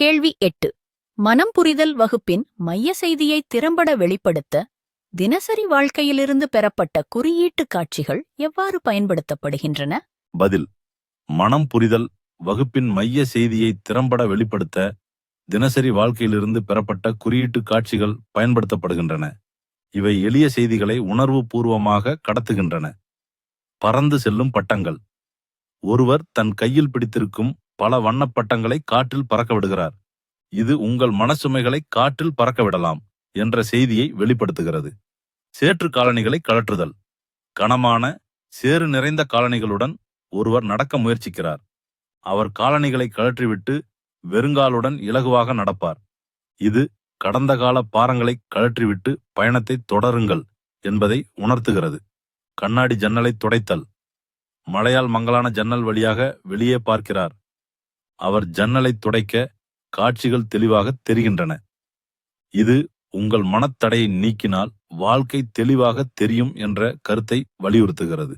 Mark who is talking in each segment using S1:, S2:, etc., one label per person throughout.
S1: கேள்வி எட்டு. மனம் புரிதல் வகுப்பின் மைய செய்தியை திறம்பட வெளிப்படுத்த தினசரி வாழ்க்கையிலிருந்து பெறப்பட்ட குறியீட்டு காட்சிகள் எவ்வாறு பயன்படுத்தப்படுகின்றன?
S2: பதில். மனம் புரிதல் வகுப்பின் மைய செய்தியை திறம்பட வெளிப்படுத்த தினசரி வாழ்க்கையிலிருந்து பெறப்பட்ட குறியீட்டு காட்சிகள் பயன்படுத்தப்படுகின்றன. இவை எளிய செய்திகளை உணர்வு பூர்வமாக கடத்துகின்றன. பறந்து செல்லும் பட்டங்கள். ஒருவர் தன் கையில் பிடித்திருக்கும் பல வண்ணப்பட்டங்களை காற்றில் பறக்க விடுகிறார் இது உங்கள் மனசுமைகளை காற்றில் பறக்க விடலாம் என்ற செய்தியை வெளிப்படுத்துகிறது. சேற்று காலணிகளை கழற்றுதல். கனமான சேறு நிறைந்த காலணிகளுடன் ஒருவர் நடக்க முயற்சிக்கிறார். அவர் காலணிகளை கழற்றிவிட்டு வெறுங்காலுடன் இலகுவாக நடப்பார். இது கடந்த கால பாரங்களை கழற்றிவிட்டு பயணத்தை தொடருங்கள் என்பதை உணர்த்துகிறது. கண்ணாடி ஜன்னலை துடைத்தல். மழையால் மங்கலான ஜன்னல் வழியாக வெளியே பார்க்கிறார். அவர் ஜன்னலை துடைக்க காட்சிகள் தெளிவாக தெரிகின்றன. இது உங்கள் மனத்தடையை நீக்கினால் வாழ்க்கை தெளிவாக தெரியும் என்ற கருத்தை வலியுறுத்துகிறது.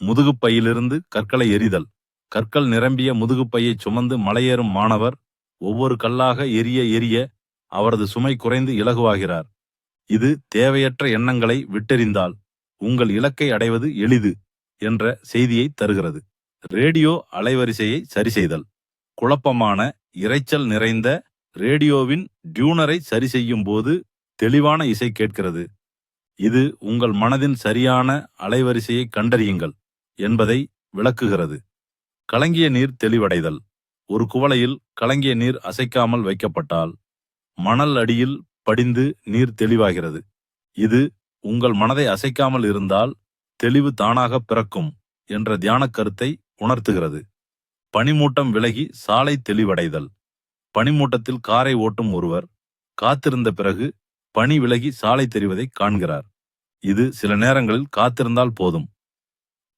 S2: முதுகுப்பையிலிருந்து கற்களை எறிதல். கற்கள் நிரம்பிய முதுகுப்பையை சுமந்து மலையேறும் மாணவர் ஒவ்வொரு கல்லாக எரிய எரிய அவரது சுமை குறைந்து இலகுவாகிறார். இது தேவையற்ற எண்ணங்களை விட்டெறிந்தால் உங்கள் இலக்கை அடைவது எளிது என்ற செய்தியை தருகிறது. ரேடியோ அலைவரிசையை சரிசெய்தல். குழப்பமான இரைச்சல் நிறைந்த ரேடியோவின் டியூனரை சரி செய்யும் போது தெளிவான இசை கேட்கிறது. இது உங்கள் மனதின் சரியான அலைவரிசையை கண்டறியுங்கள் என்பதை விளக்குகிறது. கலங்கிய நீர் தெளிவடைதல். ஒரு குவளையில் கலங்கிய நீர் அசைக்காமல் வைக்கப்பட்டால் மணல் அடியில் படிந்து நீர் தெளிவாகிறது. இது உங்கள் மனதை அசைக்காமல் இருந்தால் தெளிவு தானாக பிறக்கும் என்ற தியானக் கருத்தை உணர்த்துகிறது. பனிமூட்டம் விலகி சாலை தெளிவடைதல். பனிமூட்டத்தில் காரை ஓட்டும் ஒருவர் காத்திருந்த பிறகு பனி விலகி சாலை தெரிவதை காண்கிறார். இது சில நேரங்களில் காத்திருந்தால் போதும்.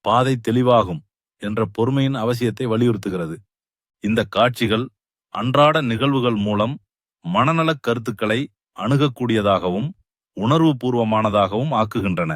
S2: பாதை தெளிவாகும் என்ற பொறுமையின் அவசியத்தை வலியுறுத்துகிறது. இந்த காட்சிகள் அன்றாட நிகழ்வுகள் மூலம் மனநலக் கருத்துக்களை அணுகக்கூடியதாகவும் உணர்வுபூர்வமானதாகவும் ஆக்குகின்றன.